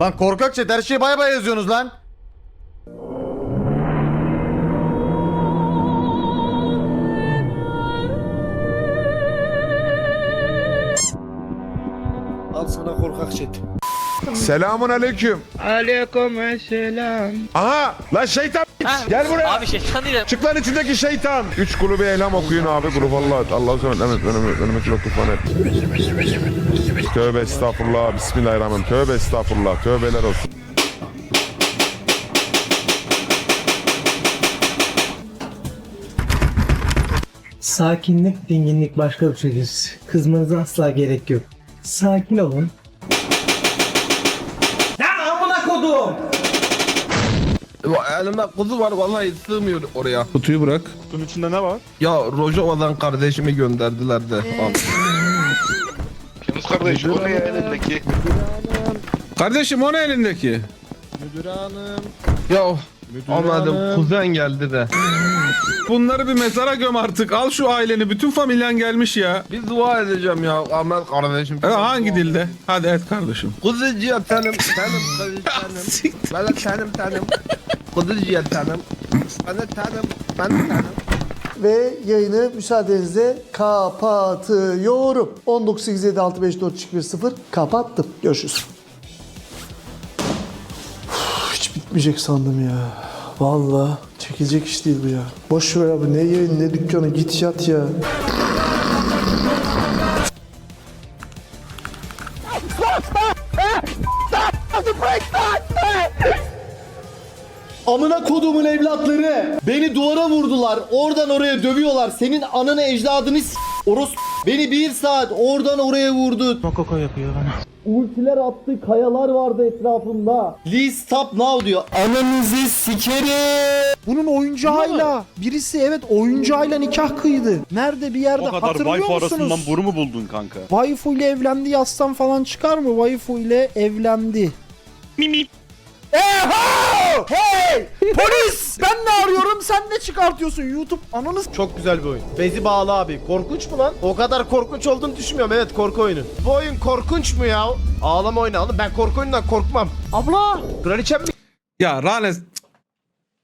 Lan korkak chat her şeyi bay bay yazıyorsunuz lan. Al sana korkak chat. Selamun aleyküm. Aleykümselam. Aha lan şeytan gel buraya. Abi şeytan değil. Çık lan içindeki şeytan. Üç kulübe elham okuyun abi. Grup Allah. Allah'u seversen evet önüme önüme kilo tufan et. Tövbe estağfurullah. Bismillahirrahmanirrahim. Tövbe estağfurullah. Tövbeler olsun. Sakinlik, dinginlik başka bir şeydir. Kızmanıza asla gerek yok. Sakin olun. Ya amına kodum! Elimde kuzu var vallahi sığmıyor oraya. Kutuyu bırak. Bunun içinde ne var? Ya Rojova'dan kardeşimi gönderdiler de. Al. Yunus kardeş o ne elindeki? Kardeşim o ne elindeki? Ya anladım kuzen geldi de. Bunları bir mezara göm artık. Al şu aileni. Bütün familyen gelmiş ya. Bir dua edeceğim ya Ahmet kardeşim. E, hangi dilde? Hadi et kardeşim. Kuzucuya tanım, tanım, kuzucu tanım. Ben de tanım, tanım. Kuzucuya tanım. Ben de tanım, ben tanım. Ve yayını müsaadenizle kapatıyorum. 19.87.654.0 kapattım. Görüşürüz. Uf, Hiç bitmeyecek sandım ya. Vallahi çekilecek iş değil bu ya. Boş ver abi ne yayın ne dükkanı git yat ya. Amına kodumun evlatları. Beni duvara vurdular. Oradan oraya dövüyorlar. Senin ananı ecdadını s- Oros beni bir saat oradan oraya vurdu. Makoko yapıyor bana. Ultiler attı, kayalar vardı etrafımda. Please stop now diyor. Ananızı sikerim. Bunun oyuncağıyla birisi evet oyuncağıyla nikah kıydı. Nerede bir yerde O kadar hatırlıyor musunuz? arasından boru mu buldun kanka? Waifu ile evlendi yazsam falan çıkar mı? Waifu ile evlendi. Mimi. Eho! Hey! Polis! Ben ne arıyorum sen ne çıkartıyorsun YouTube ananı s- Çok güzel bir oyun. Bezi bağlı abi. Korkunç mu lan? O kadar korkunç olduğunu düşünmüyorum. Evet korku oyunu. Bu oyun korkunç mu ya? Ağlama oyunu oğlum. Ben korku oyundan korkmam. Abla! Kraliçem mi? Ya Rane...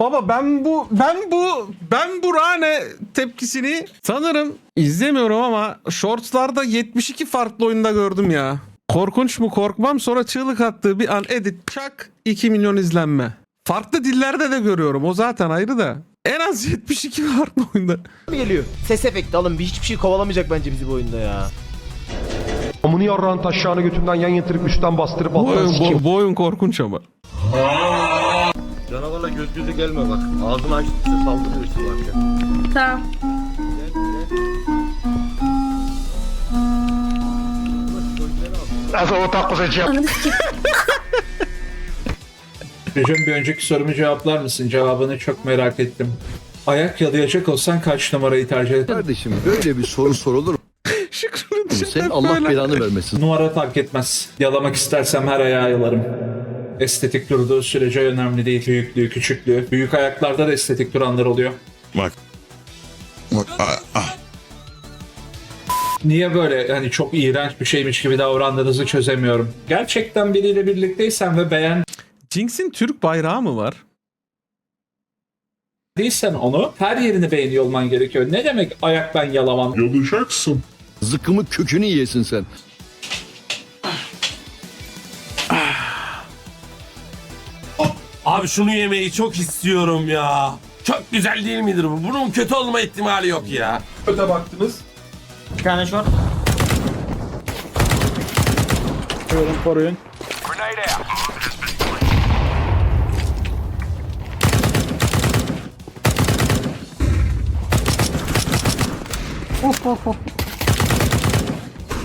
Baba ben bu ben bu ben bu Rane tepkisini sanırım izlemiyorum ama shortslarda 72 farklı oyunda gördüm ya. Korkunç mu korkmam sonra çığlık attığı bir an edit çak 2 milyon izlenme. Farklı dillerde de görüyorum o zaten ayrı da. En az 72 farklı oyunda. geliyor? Ses efekti alın. Bir hiçbir şey kovalamayacak bence bizi bu oyunda ya. Amını yarrağın taşağını götünden yan yatırıp üstten bastırıp Bu alttan oyun, sikeyim. bu, bu oyun korkunç ama. Canavarla göz göze gelme bak. Ağzını açtı saldırıyor işte bak. Tamam. Hocam bir önceki sorumu cevaplar mısın? Cevabını çok merak ettim. Ayak yalayacak olsan kaç numarayı tercih eder? Kardeşim böyle bir soru sorulur mu? Şükrü'nün hep Allah belanı vermesin. Numara fark etmez. Yalamak istersem her ayağı yalarım. Estetik durduğu sürece önemli değil. Büyüklüğü, küçüklüğü. Büyük ayaklarda da estetik duranlar oluyor. Bak. Bak. Niye böyle hani çok iğrenç bir şeymiş gibi davrandığınızı çözemiyorum. Gerçekten biriyle birlikteysen ve beğen Jinx'in Türk bayrağı mı var? değilsen onu her yerini beğeniyor olman gerekiyor. Ne demek ayak ben yalamam? Yalayacaksın. Zıkkımı kökünü yiyesin sen. Abi şunu yemeyi çok istiyorum ya. Çok güzel değil midir bu? Bunun kötü olma ihtimali yok ya. Öte baktınız. Bir tane short. Koruyun koruyun.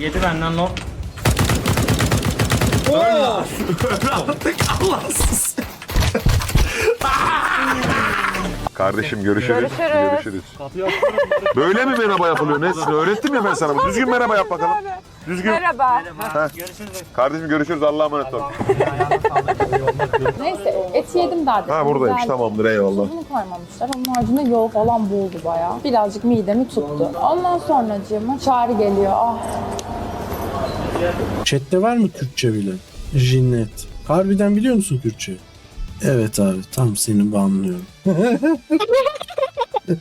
Yedi benden long. Kardeşim görüşürüz. Görüşürüz. Böyle mi merhaba yapılıyor Nesin? Öğrettim ya ben sana. Düzgün merhaba yap bakalım. Düzgün. Merhaba. Görüşürüz. Kardeşim görüşürüz. Allah'a emanet ol. Neyse eti yedim daha dedim. Ha buradaymış tamamdır eyvallah. Tuzunu koymamışlar. Onun haricinde yol falan boğuldu bayağı. Birazcık midemi tuttu. Ondan sonra çağrı geliyor. Ah Chat'te var mı Türkçe bilen? Jinnet. Harbiden biliyor musun Kürtçe? Evet abi tam senin anlıyorum.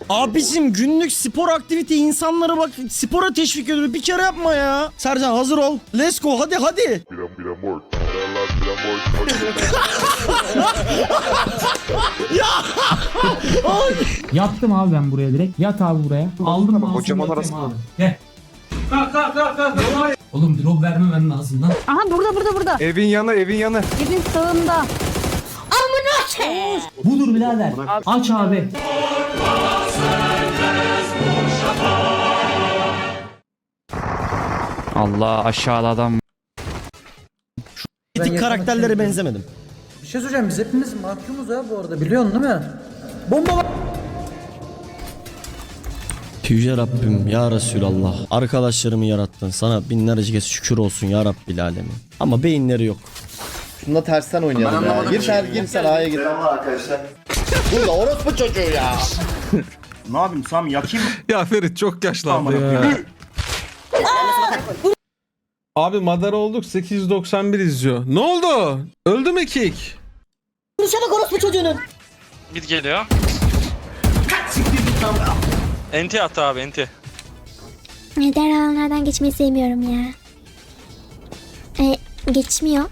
Abicim günlük spor aktivite insanlara bak spora teşvik ediyor. Bir kere yapma ya. Sercan hazır ol. Let's go hadi hadi. Yattım abi ben buraya direkt. Yat abi buraya. Aldım mı? Kocaman arası. Abi. Gel. Oğlum drop vermemen lazım lan. Aha burada burada burada. Evin yanı evin yanı. Evin sağında. Budur birader. Aç abi. Allah aşağıda adam. Etik karakterlere benzemedim. Bir şey söyleyeceğim biz hepimiz mahkumuz ha bu arada biliyorsun değil mi? Bomba var. Yüce Rabbim ya Resulallah. Arkadaşlarımı yarattın. Sana binlerce kez şükür olsun ya Rabbil alemin. Ama beyinleri yok. Şunda tersten oynayalım ya. Gir sen, gir sen A'ya gir. arkadaşlar. Burada orospu çocuğu ya. Ne yapayım Sam yakayım mı? Ya Ferit çok yaşlandı ya. Abi Madara olduk 891 izliyor. Ne oldu? Öldü mü Kik? Konuşana orospu çocuğunun. Mid geliyor. Enti at abi enti. Neden alanlardan geçmeyi sevmiyorum ya. E, geçmiyor.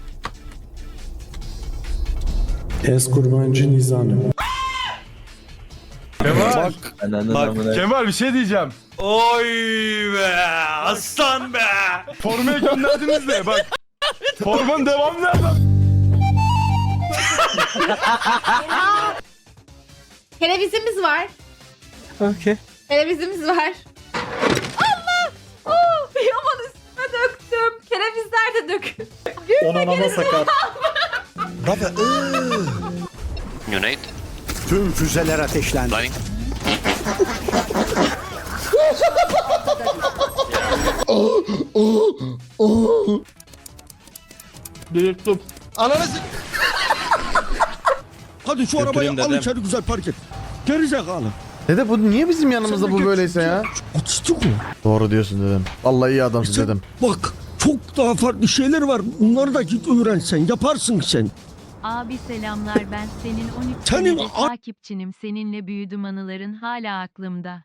Es kurbancı nizami. Kemal bir şey diyeceğim. Oy be aslan be. Formaya gönderdiniz de bak. Formanın devamı nerede? Televizimiz var. Okey. Televizimiz var. Allah! Oo, yaman üstüme döktüm. Kerevizler de dök. Onun ana sakat. Unite. Tüm füzeler ateşlendi. Lining. Delirttim. Ananı Hadi şu arabayı al içeri güzel park et. Gerizekalı. Dede bu niye bizim yanımızda bu böyleyse ya? Atıştık mı? Doğru diyorsun dedim. Vallahi iyi adamsın dedim. Bak çok daha farklı şeyler var. Bunları da git öğrensen. Yaparsın sen. Abi selamlar ben senin 13 Senin senedir a- takipçinim seninle büyüdüm anıların hala aklımda.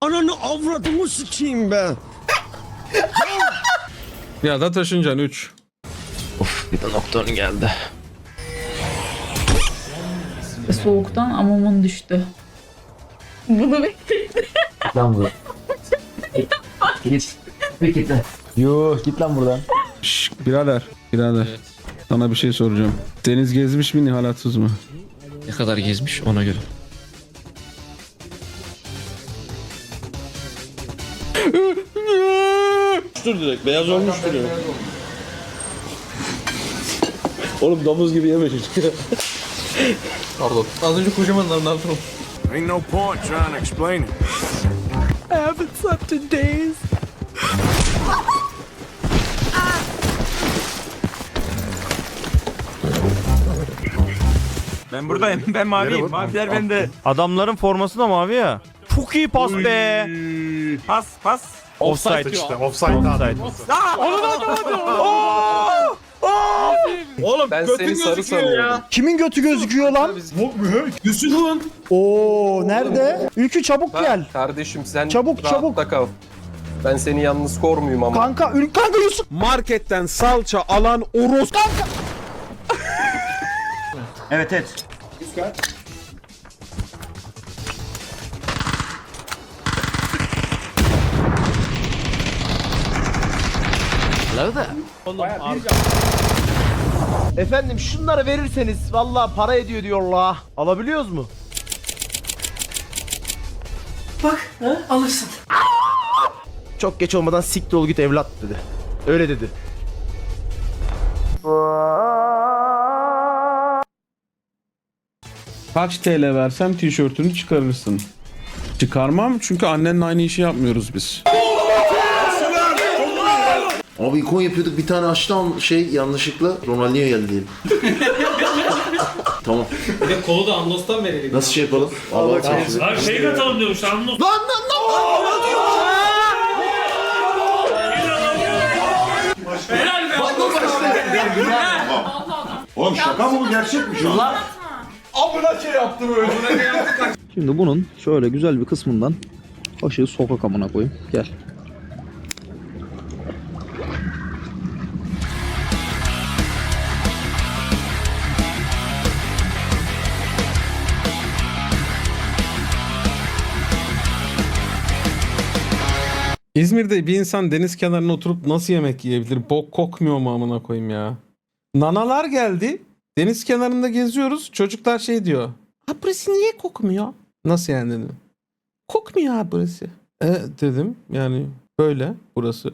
Ananı avradımı sikeyim be. Ya da taşıncan 3. Bir de doktorun geldi. Soğuktan amamın düştü. Bunu bekledim. Yuh git lan buradan. Şşş birader. Birader. Sana bir şey soracağım. Deniz gezmiş mi Nihalatsız mı? Ne kadar gezmiş ona göre. Dur direkt beyaz olmuştur ya. Oğlum domuz gibi yeme çocuk. Pardon. Az önce kocaman lan lan. Ain't no point trying to explain it. Ben buradayım. Ben maviyim. Maviler bende. Adamların forması da mavi ya. Çok iyi pas be. Pas pas. Offside işte. Offside. Offside. Oğlum ben seni sarı sanıyorum. Kimin götü gözüküyor lan? Yusuf'un. Oo nerede? Ülkü çabuk gel. Kardeşim sen Çabuk, rahatta çabuk. kal. Ben seni yalnız kormuyum ama. Kanka Ül kanka Yusuf. Marketten salça alan oros. Evet evet. Efendim şunları verirseniz vallahi para ediyor diyorlar. Alabiliyoruz mu? Bak ha, alırsın. Çok geç olmadan sik dolu git evlat dedi. Öyle dedi. Kaç TL versem tişörtünü çıkarırsın. Çıkarmam çünkü annenle aynı işi yapmıyoruz biz. Abi ikon yapıyorduk bir tane açtı şey yanlışlıkla Ronaldinho geldi diyelim. tamam. Bir de kolu da Anlos'tan verelim. Nasıl şey yapalım? Allah Abi şey katalım diyormuş anlı. Lan lan lan! Oğlum şaka mı bu gerçek mi şu an? Şimdi bunun şöyle güzel bir kısmından kaşığı sokak amına koyayım. Gel. İzmir'de bir insan deniz kenarına oturup nasıl yemek yiyebilir? Bok kokmuyor mu amına koyayım ya? Nanalar geldi. Deniz kenarında geziyoruz. Çocuklar şey diyor. Ha burası niye kokmuyor? Nasıl yani dedim. Kokmuyor ha burası. E dedim yani böyle burası.